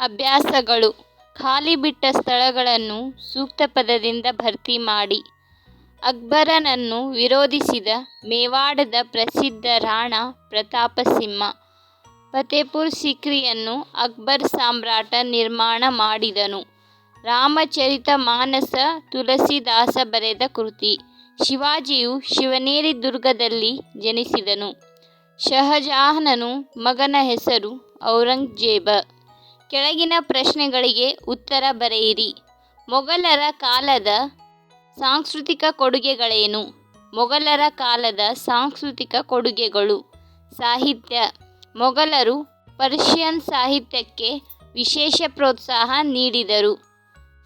ಅಭ್ಯಾಸಗಳು. ಖಾಲಿ ಬಿಟ್ಟ ಸ್ಥಳಗಳನ್ನು ಸೂಕ್ತ ಪದದಿಂದ ಭರ್ತಿ ಮಾಡಿ. ಅಕ್ಬರನನ್ನು ವಿರೋಧಿಸಿದ ಮೇವಾಡದ ಪ್ರಸಿದ್ಧ ರಾಣಾ ಪ್ರತಾಪಸಿಂಹ, ಫತೇಪುರ್ ಸಿಕ್ರಿಯನ್ನು ಅಕ್ಬರ್ ಸಾಮ್ರಾಟ ನಿರ್ಮಾಣ ಮಾಡಿದನು. ರಾಮಚರಿತ ಮಾನಸ ತುಳಸಿದಾಸ ಬರೆದ ಕೃತಿ. ಶಿವಾಜಿಯು ಶಿವನೇರಿ ದುರ್ಗದಲ್ಲಿ ಜನಿಸಿದನು. ಶಹಜಹಾನನು ಮಗನ ಹೆಸರು ಔರಂಗಜೇಬ. ಕೆಳಗಿನ ಪ್ರಶ್ನೆಗಳಿಗೆ ಉತ್ತರ ಬರೆಯಿರಿ. ಮೊಘಲರ ಕಾಲದ ಸಾಂಸ್ಕೃತಿಕ ಕೊಡುಗೆಗಳೇನು? ಮೊಘಲರ ಕಾಲದ ಸಾಂಸ್ಕೃತಿಕ ಕೊಡುಗೆಗಳು. ಸಾಹಿತ್ಯ. ಮೊಘಲರು ಪರ್ಷಿಯನ್ ಸಾಹಿತ್ಯಕ್ಕೆ ವಿಶೇಷ ಪ್ರೋತ್ಸಾಹ ನೀಡಿದರು.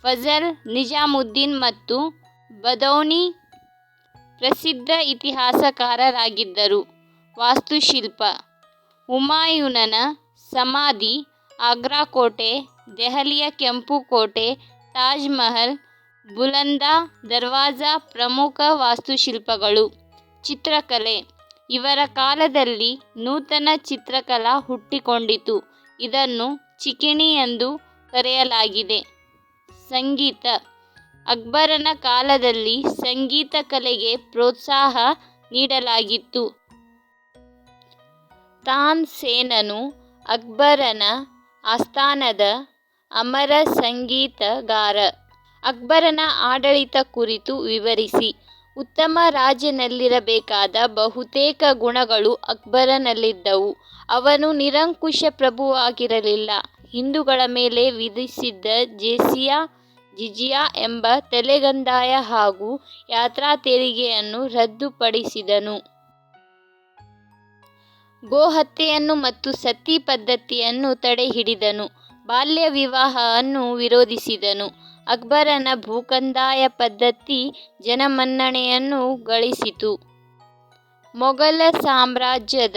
ಫಜಲ್ ನಿಜಾಮುದ್ದೀನ್ ಮತ್ತು ಬದೌನಿ ಪ್ರಸಿದ್ಧ ಇತಿಹಾಸಕಾರರಾಗಿದ್ದರು. ವಾಸ್ತುಶಿಲ್ಪ. ಹುಮಾಯೂನನ ಸಮಾಧಿ ಆಗ್ರಾ ಕೋಟೆ, ದೆಹಲಿಯ ಕೆಂಪು ಕೋಟೆ, ತಾಜ್ ಮಹಲ್, ಬುಲಂದ ದರ್ವಾಜಾ ಪ್ರಮುಖ ವಾಸ್ತುಶಿಲ್ಪಗಳು, ಚಿತ್ರಕಲೆ. ಇವರ ಕಾಲದಲ್ಲಿ ನೂತನ ಚಿತ್ರಕಲಾ ಹುಟ್ಟಿಕೊಂಡಿತು. ಇದನ್ನು ಚಿಕಣಿ ಎಂದು ಕರೆಯಲಾಗಿದೆ. ಸಂಗೀತ. ಅಕ್ಬರನ ಕಾಲದಲ್ಲಿ ಸಂಗೀತ ಕಲೆಗೆ ಪ್ರೋತ್ಸಾಹ ನೀಡಲಾಗಿತ್ತು. ತಾನ್ಸೇನನು ಅಕ್ಬರನ ಆಸ್ಥಾನದ ಅಮರ ಸಂಗೀತಗಾರ ಅಕ್ಬರನ ಆಡಳಿತ ಕುರಿತು ವಿವರಿಸಿ. ಉತ್ತಮ ರಾಜನಲ್ಲಿರಬೇಕಾದ ಬಹುತೇಕ ಗುಣಗಳು ಅಕ್ಬರನಲ್ಲಿದ್ದವು. ಅವನು ನಿರಂಕುಶ ಪ್ರಭುವಾಗಿರಲಿಲ್ಲ. ಹಿಂದೂಗಳ ಮೇಲೆ ವಿಧಿಸಿದ್ದ ಜೇಸಿಯಾ, ಜಿಜಿಯಾ ಎಂಬ ತಲೆಗಂದಾಯ ಹಾಗೂ ಯಾತ್ರಾ ತೆರಿಗೆಯನ್ನು ರದ್ದುಪಡಿಸಿದನು. ಗೋಹತ್ಯೆಯನ್ನು ಮತ್ತು ಸತಿ ಪದ್ಧತಿಯನ್ನು ತಡೆಹಿಡಿದನು. ಬಾಲ್ಯ ವಿವಾಹವನ್ನು ವಿರೋಧಿಸಿದನು. ಅಕ್ಬರನ ಭೂಕಂದಾಯ ಪದ್ಧತಿ ಜನಮನ್ನಣೆಯನ್ನು ಗಳಿಸಿತು. ಮೊಘಲ ಸಾಮ್ರಾಜ್ಯದ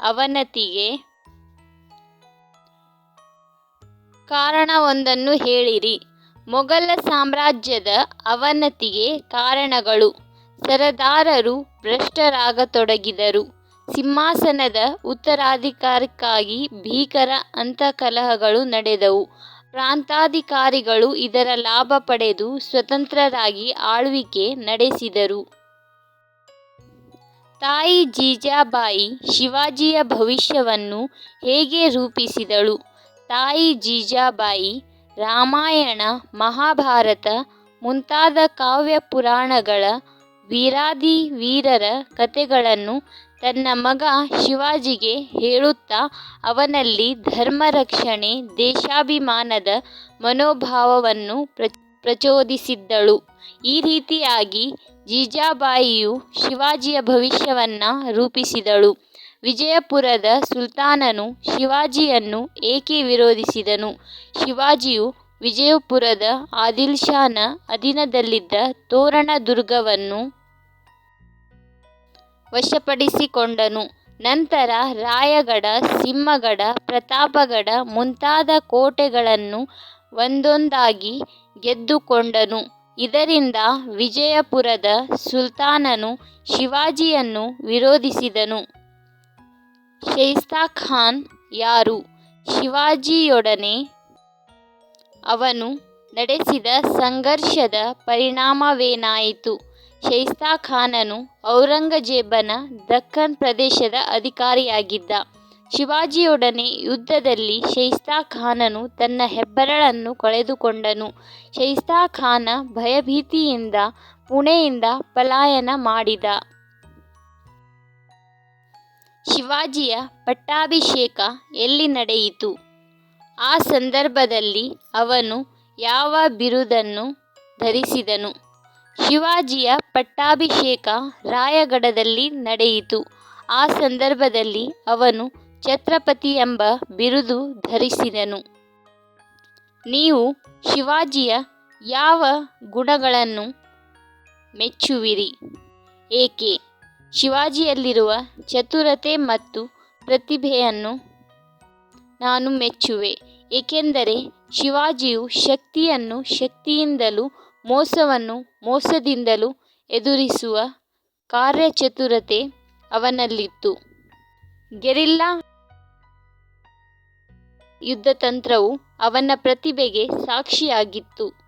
ಅವನತಿಗೆ ಕಾರಣವೊಂದನ್ನು ಹೇಳಿರಿ. ಮೊಘಲ ಸಾಮ್ರಾಜ್ಯದ ಅವನತಿಗೆ ಕಾರಣಗಳು. ಸರದಾರರು ಭ್ರಷ್ಟರಾಗತೊಡಗಿದರು. ಸಿಂಹಾಸನದ ಉತ್ತರಾಧಿಕಾರಕ್ಕಾಗಿ ಭೀಕರ ಅಂತಃಕಲಹಗಳು ನಡೆದವು. ಪ್ರಾಂತಾಧಿಕಾರಿಗಳು ಇದರ ಲಾಭ ಪಡೆದು ಸ್ವತಂತ್ರರಾಗಿ ಆಳ್ವಿಕೆ ನಡೆಸಿದರು. ತಾಯಿ ಜೀಜಾಬಾಯಿ ಶಿವಾಜಿಯ ಭವಿಷ್ಯವನ್ನು ಹೇಗೆ ರೂಪಿಸಿದಳು? ತಾಯಿ ಜೀಜಾಬಾಯಿ ರಾಮಾಯಣ, ಮಹಾಭಾರತ ಮುಂತಾದ ಕಾವ್ಯ ಪುರಾಣಗಳ ವೀರಾಧಿ ವೀರರ ಕಥೆಗಳನ್ನು ತನ್ನ ಮಗ ಶಿವಾಜಿಗೆ ಹೇಳುತ್ತಾ ಅವನಲ್ಲಿ ಧರ್ಮ ರಕ್ಷಣೆ ದೇಶಾಭಿಮಾನದ ಮನೋಭಾವವನ್ನು ಪ್ರಚೋದಿಸಿದ್ದಳು. ಈ ರೀತಿಯಾಗಿ ಜೀಜಾಬಾಯಿಯು ಶಿವಾಜಿಯ ಭವಿಷ್ಯವನ್ನು ರೂಪಿಸಿದಳು. ವಿಜಯಪುರದ ಸುಲ್ತಾನನು ಶಿವಾಜಿಯನ್ನು ಏಕೆ ವಿರೋಧಿಸಿದನು? ಶಿವಾಜಿಯು ವಿಜಯಪುರದ ಆದಿಲ್ ಶಾನ ಅಧೀನದಲ್ಲಿದ್ದ ತೋರಣ ದುರ್ಗವನ್ನು ವಶಪಡಿಸಿಕೊಂಡನು. ನಂತರ ರಾಯಗಡ, ಸಿಂಹಗಡ, ಪ್ರತಾಪಗಡ ಮುಂತಾದ ಕೋಟೆಗಳನ್ನು ಒಂದೊಂದಾಗಿ ಗೆದ್ದುಕೊಂಡನು. ಇದರಿಂದ ವಿಜಯಪುರದ ಸುಲ್ತಾನನು ಶಿವಾಜಿಯನ್ನು ವಿರೋಧಿಸಿದನು. ಶೈಸ್ತಾಖಾನ್ ಯಾರು? ಶಿವಾಜಿಯೊಡನೆ ಅವನು ನಡೆಸಿದ ಸಂಘರ್ಷದ ಪರಿಣಾಮವೇನಾಯಿತು? ಶೈಸ್ತಾಖಾನನು ಔರಂಗಜೇಬನ ದಕ್ಕನ್ ಪ್ರದೇಶದ ಅಧಿಕಾರಿಯಾಗಿದ್ದ. ಶಿವಾಜಿಯೊಡನೆ ಯುದ್ಧದಲ್ಲಿ ಶೈಸ್ತಾಖಾನನು ತನ್ನ ಹೆಬ್ಬರಳನ್ನು ಕಳೆದುಕೊಂಡನು. ಶೈಸ್ತಾಖಾನ ಭಯಭೀತಿಯಿಂದ ಪುಣೆಯಿಂದ ಪಲಾಯನ ಮಾಡಿದ. ಶಿವಾಜಿಯ ಪಟ್ಟಾಭಿಷೇಕ ಎಲ್ಲಿ ನಡೆಯಿತು? ಆ ಸಂದರ್ಭದಲ್ಲಿ ಅವನು ಯಾವ ಬಿರುದನ್ನು ಧರಿಸಿದನು? ಶಿವಾಜಿಯ ಪಟ್ಟಾಭಿಷೇಕ ರಾಯಗಢದಲ್ಲಿ ನಡೆಯಿತು. ಆ ಸಂದರ್ಭದಲ್ಲಿ ಅವನು ಛತ್ರಪತಿ ಎಂಬ ಬಿರುದು ಧರಿಸಿದನು. ನೀವು ಶಿವಾಜಿಯ ಯಾವ ಗುಣಗಳನ್ನು ಮೆಚ್ಚುವಿರಿ? ಏಕೆ? ಶಿವಾಜಿಯಲ್ಲಿರುವ ಚತುರತೆ ಮತ್ತು ಪ್ರತಿಭೆಯನ್ನು ನಾನು ಮೆಚ್ಚುವೆ. ಏಕೆಂದರೆ ಶಿವಾಜಿಯು ಶಕ್ತಿಯನ್ನು ಶಕ್ತಿಯಿಂದಲೂ ಮೋಸವನ್ನು ಮೋಸದಿಂದಲೂ ಎದುರಿಸುವ ಕಾರ್ಯಚತುರತೆ ಅವನಲ್ಲಿತ್ತು. ಗೆರಿಲ್ಲಾ ಯುದ್ಧತಂತ್ರವು ಅವನ ಪ್ರತಿಭೆಗೆ ಸಾಕ್ಷಿಯಾಗಿತ್ತು.